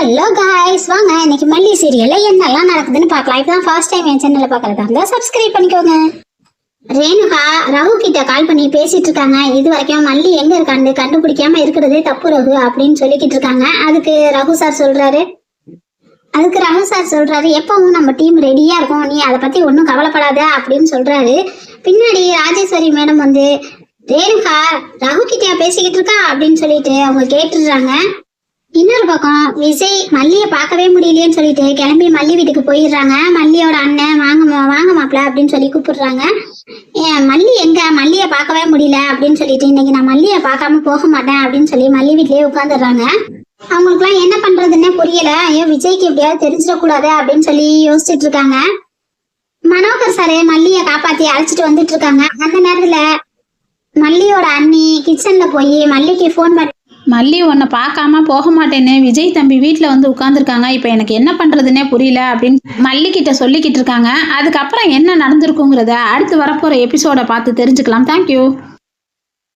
Hello guys வாங்க இன்னைக்கு மல்லி சீரியல்ல என்னெல்லாம் நடக்குதுன்னு பார்க்கலாம். இப்பதான் ஃபர்ஸ்ட் டைம் என் சேனல்ல பார்க்கறதா இருந்தா சப்ஸ்கிரைப் பண்ணிக்கோங்க. ரேணுகா ரகு கிட்ட கால் பண்ணி பேசிட்டு இருக்காங்க. இது வரைக்கும் மல்லி எங்க இருக்கான்னு கண்டுபிடிக்காம இருக்கிறதே தப்பு ரகு அப்படின்னு சொல்லிக்கிட்டு இருக்காங்க. அதுக்கு ரகு சார் சொல்றாரு. அதுக்கு ரகு சார் சொல்றாரு எப்பவும் நம்ம டீம் ரெடியா இருக்கும். நீ அதை பத்தி ஒன்றும் கவலைப்படாத அப்படின்னு சொல்றாரு. பின்னாடி ராஜேஸ்வரி மேடம் வந்து ரேணுகா ரகு கிட்டயா பேசிக்கிட்டு இருக்கா? அப்படின்னு சொல்லிட்டு அவங்க கேட்டுடுறாங்க. இன்னொரு பக்கம் விஜய் மல்லியை பார்க்கவே முடியலையேன்னு சொல்லிட்டு கிளம்பி மல்லி வீட்டுக்கு போயிடுறாங்க. மல்லியோட அண்ணன் வாங்க மா- வாங்க மாப்பிள அப்படின்னு சொல்லி கூப்பிடுறாங்க. ஏன் மல்லி எங்க? மல்லியை பார்க்கவே முடியல அப்படின்னு சொல்லிட்டு இன்னைக்கு நான் மல்லியை பார்க்காம போக மாட்டேன் அப்படின்னு சொல்லி மல்லி வீட்லயே உட்காந்துடுறாங்க அவங்களுக்குலாம் என்ன பண்றதுன்னே புரியல. ஐயோ விஜய்க்கு எப்படியாவது தெரிஞ்சிடக்கூடாது அப்படின்னு சொல்லி யோசிச்சுட்டு இருக்காங்க. மனோகர் சாரு மல்லியை காப்பாத்தி அழைச்சிட்டு வந்துட்டு இருக்காங்க. அந்த நேரத்துல மல்லியோட அண்ணி கிச்சன்ல போய் மல்லிக்கு ஃபோன் பண்ணி மல்லி உன்னை பார்க்காம போக மாட்டேன்னு விஜய் தம்பி வீட்டில் வந்து உட்காந்துருக்காங்க இப்போ எனக்கு என்ன பண்ணுறதுனே புரியல அப்படின்னு மல்லிக்கிட்ட சொல்லிக்கிட்டு இருக்காங்க. அதுக்கப்புறம் என்ன நடந்திருக்குங்கிறத அடுத்து வரப்போகிற எபிசோடை பார்த்து தெரிஞ்சுக்கலாம். தேங்க்யூ